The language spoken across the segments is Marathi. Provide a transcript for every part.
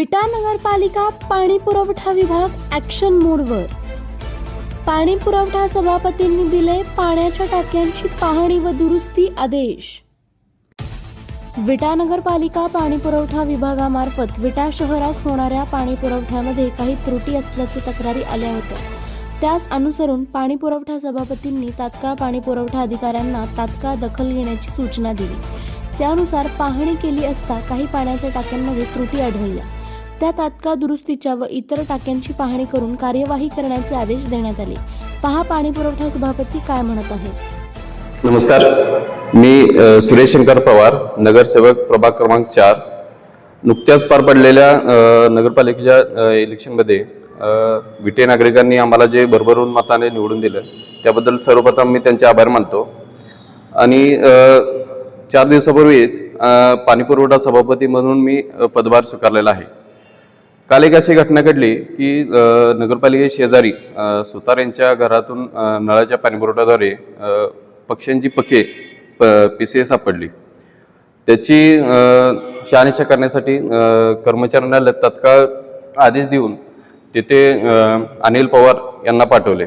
विटा नगरपालिका पाणी पुरवठा विभाग ॲक्शन मोडवर. पाणी पुरवठा सभापतींनी दिले पाण्याच्या टाक्यांची पाहणी व दुरुस्ती आदेश. विटा नगरपालिका पाणी पुरवठा विभागामार्फत विटा शहरास होणाऱ्या पाणी पुरवठ्यामध्ये काही त्रुटी असल्याची तक्रारी आल्या होत्या. त्यास अनुसरून पाणी पुरवठा सभापतींनी तात्काळ पाणी पुरवठा अधिकाऱ्यांना तात्काळ दखल घेण्याची सूचना दिली. त्यानुसार पाहणी केली असता काही पाण्याच्या टाक्यांमध्ये त्रुटी आढळल्या. त्या तात्काळ दुरुस्तीच्या व इतर टाक्यांची पाहणी करून कार्यवाही करण्याचे आदेश देण्यात आले. पहा पाणी पुरवठा सभापती काय म्हणत आहेत. नमस्कार. मी सुरेश शंकर पवार नगरसेवक प्रभाग क्रमांक चार. नुकत्याच पार पडलेल्या नगरपालिकेच्या इलेक्शनमध्ये विटे नागरिकांनी आम्हाला जे भरभरून मताने निवडून दिलं त्याबद्दल सर्वप्रथम मी त्यांचे आभार मानतो. आणि चार दिवसापूर्वीच पाणीपुरवठा सभापती म्हणून मी पदभार स्वीकारलेला आहे. काल एक अशी घटना घडली की नगरपालिके शेजारी सुतार यांच्या घरातून नळाच्या पाणीपुरवठ्याद्वारे पक्ष्यांची पके पी सी ए सापडली. त्याची शहानिशा करण्यासाठी कर्मचाऱ्यांना ल- तत्काळ आदेश देऊन तिथे अनिल पवार यांना पाठवले.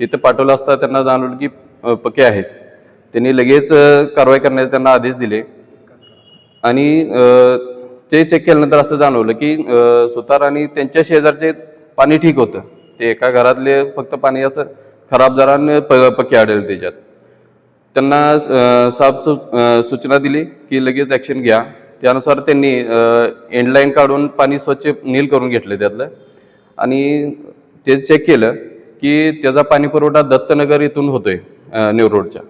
तिथे पाठवलं असता त्यांना जाणवलं की पके आहेत. त्यांनी लगेच कारवाई करण्याचे त्यांना आदेश दिले. आणि ते चेक केल्यानंतर असं जाणवलं की सुतार आणि त्यांच्या शेजारचे पाणी ठीक होतं. ते एका घरातले फक्त पाणी असं खराब जराने प पक्के आढळले त्याच्यात. त्यांना साफ सु सूचना दिली की लगेच ॲक्शन घ्या. त्यानुसार त्यांनी एंडलाईन काढून पाणी स्वच्छ नील करून घेतलं त्यातलं. आणि ते चेक केलं की त्याचा पाणी पुरवठा दत्तनगर इथून होतोय आहे न्यू रोडच्या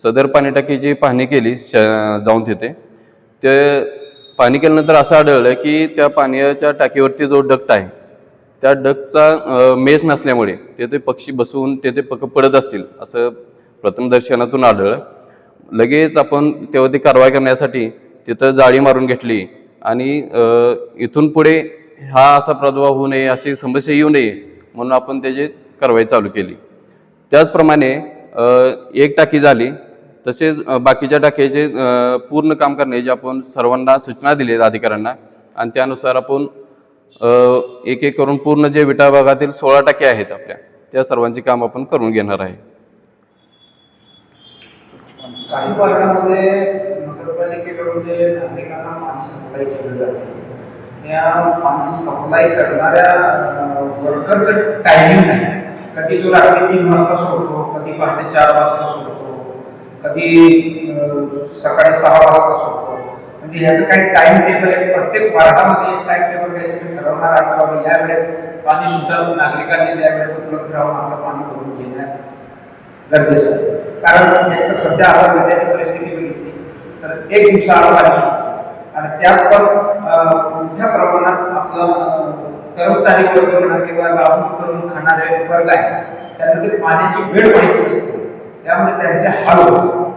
सदर पाणी टाकीची पाहणी केली श जाऊन तिथे. ते पाणी केल्यानंतर असं आढळलं की त्या पाण्याच्या टाकीवरती जो डक्ट आहे त्या डकचा मेस नसल्यामुळे तेथे पक्षी बसवून तेथे पक पडत असतील असं प्रथमदर्शनातून आढळलं. लगेच आपण तेव्हा ती कारवाई करण्यासाठी तिथं जाळी मारून घेतली आणि इथून पुढे हा असा प्रादुर्भाव होऊ नये अशी समस्या येऊ नये म्हणून आपण त्याची कारवाई चालू केली. त्याचप्रमाणे एक टाकी झाली तसेच बाकीच्या टाक्याचे पूर्ण काम करण्याची आपण सर्वांना सूचना दिली आहेत अधिकाऱ्यांना आणि त्यानुसार आपण एक एक करून पूर्ण जे विटा भागातील सोळा टाके आहेत आपल्या त्या सर्वांचे काम आपण करून घेणार आहे. काही भागामध्ये नगरपालिकेकडून नागरिकांना पाणी सप्लाय केलं जाते त्या पाणी सप्लाय करणाऱ्या वर्करचं टायमिंग नाही. कधी तो रात्री तीन वाजता सोडतो कधी पहाटे चार वाजता सोडतो. कधी सकाळी सहा वाजता सोडतो म्हणजे ह्याचं काही टाइम टेबल आहे. प्रत्येक वार्डामध्ये एक टाइम टेबल काही तुम्ही ठरवणार आहात बाबा या वेळेत पाणी सुद्धा नागरिकांनी त्या वेळेत उपलब्ध राहून आपलं पाणी भरून घेणं गरजेचं आहे. कारण एक सध्या आपण सध्याची परिस्थिती बघितली. तर एक दिवसाआड पाणी सुटतं. आणि त्यात पण मोठ्या प्रमाणात आपलं कर्मचारी वर्ग म्हणा किंवा लावून करून खाणारे वर्ग आहे त्यांना ते पाण्याची वेळ माहिती नसते. त्यामुळे त्यांचे हाल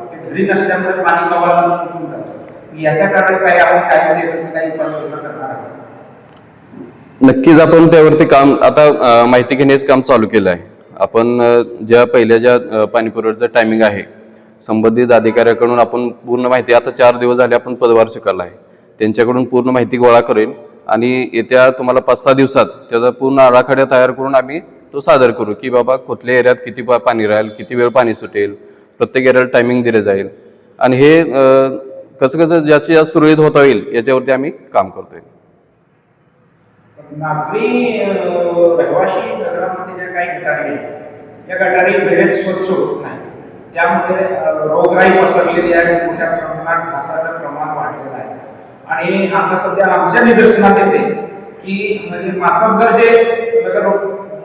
ते घरी नसल्यामुळे पाणी गावाला सुटून जातं. याच्याकडे काही आपण टाइम टेबल काही उपाययोजना करणार आहोत. नक्कीच आपण त्यावरती काम आता माहिती घेण्याचं काम चालू केलं आहे आपण ज्या पहिल्या ज्या पाणीपुरवठ्याचं टायमिंग आहे संबंधित अधिकाऱ्याकडून आपण पूर्ण माहिती आता चार दिवस झाले आपण पदभार स्वीकारला आहे. त्यांच्याकडून पूर्ण माहिती गोळा करेन आणि येत्या तुम्हाला पाच सहा दिवसात त्याचा पूर्ण आराखडा तयार करून आम्ही तो सादर करू की बाबा कुठल्या एरियात किती पाणी राहील किती वेळ पाणी सुटेल प्रत्येक एरियाला टायमिंग दिले जाईल. आणि हे कसं कसं ज्याची जास्त सुरळीत होता येईल याच्यावरती आम्ही काम करतोय. नागरी रहिवाशी नगरामध्ये ज्या काही गटारी या गटारी वेळेत स्वच्छ होत नाही त्यामुळे रोगराई पसरलेली आहे मोठ्या प्रमाणात घासाचं प्रमाण वाढलेलं आहे. आणि आता सध्या आमच्या निदर्शनात येते की म्हणजे मातब्बर जे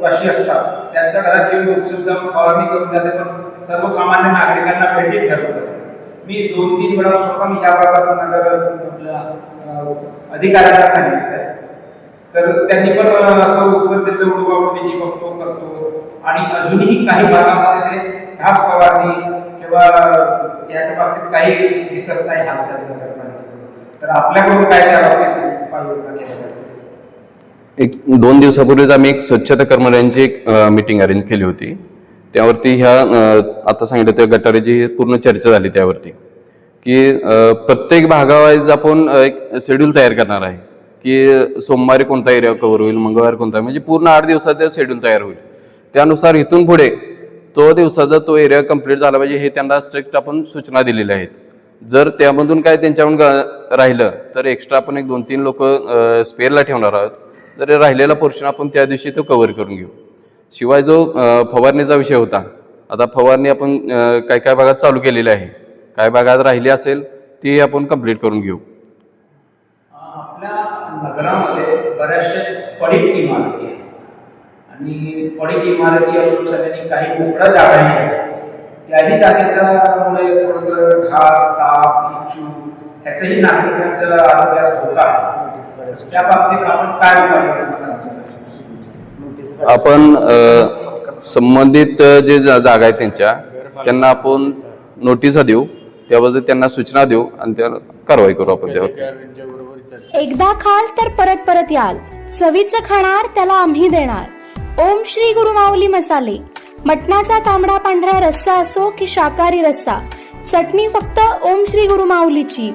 कशी असतात. त्यांच्या घरात येऊन उत्सुक जाऊन फवारणी करून जाते पण सर्वसामान्य नागरिकांना भेटीच घालतात मी दोन तीन वेळा स्वतः मी या नगर अधिकाऱ्यांना सांगितलं तर त्यांनी पण असं उत्तर दिलं उडवाउडवीची बघतो करतो. आणि अजूनही काही भागामध्ये ते घास फवारणी किंवा याच्या बाबतीत काही दिसत नाही हालचाल नगरपालिकेकडून तर आपल्याकडून काय त्या बाबतीत उपाययोजना केल्या जातात एक दोन दिवसापूर्वीच आम्ही एक स्वच्छता कर्मचाऱ्यांची एक मीटिंग अरेंज केली होती. त्यावरती ह्या आता सांगितलं त्या गटारीची पूर्ण चर्चा झाली त्यावरती. की प्रत्येक भागावाईज आपण एक शेड्यूल तयार करणार आहे. की सोमवारी कोणता एरिया कव्हर होईल मंगळवारी कोणता म्हणजे पूर्ण आठ दिवसाचा शेड्यूल तयार होईल. त्यानुसार इथून पुढे तो दिवसाचा तो एरिया कंप्लीट झाला पाहिजे हे त्यांना स्ट्रिक्ट आपण सूचना दिलेल्या आहेत. जर त्यामधून काय त्यांच्याकडून राहिलं तर एक्स्ट्रा आपण एक दोन तीन लोक स्पेअरला ठेवणार आहोत. जर राहिलेला पोर्शन आपण त्या दिवशी तो कवर करून घेऊ. शिवाय जो फवारणीचा विषय होता आता फवारणी आपण काय काय भागात चालू केलेली आहे काय भागात राहिली असेल ती आपण कंप्लीट करून घेऊ. आपल्या नगरामध्ये बऱ्याचशा पडीक इमारती आहेत. आणि पडीक इमारती असून सगळ्यांनी काही मोकळ्या जागा आहेत त्याही जागेच्यामुळे थोडंसं घास साप इच्छू ह्याचाही नागरिकांच्या आरोग्यास धोका आहे. त्या बाबतीत आपण काय उपाय आपण संबंधित जे जा- जागा आहेत त्यांच्या त्यांना आपण नोटिसा देऊ त्याबद्दल त्यांना सूचना देऊ आणि त्यावर कारवाई करू आपण त्यावर. एकदा खाल तर परत परत याल. चवीचं खाणार त्याला आम्ही देणार. ओम श्री गुरु माऊली मसाले. मटणाचा तांबडा पांढरा रस्सा असो की शाकाहारी रस्सा. चटणी फक्त ओम श्री गुरु माऊलीची.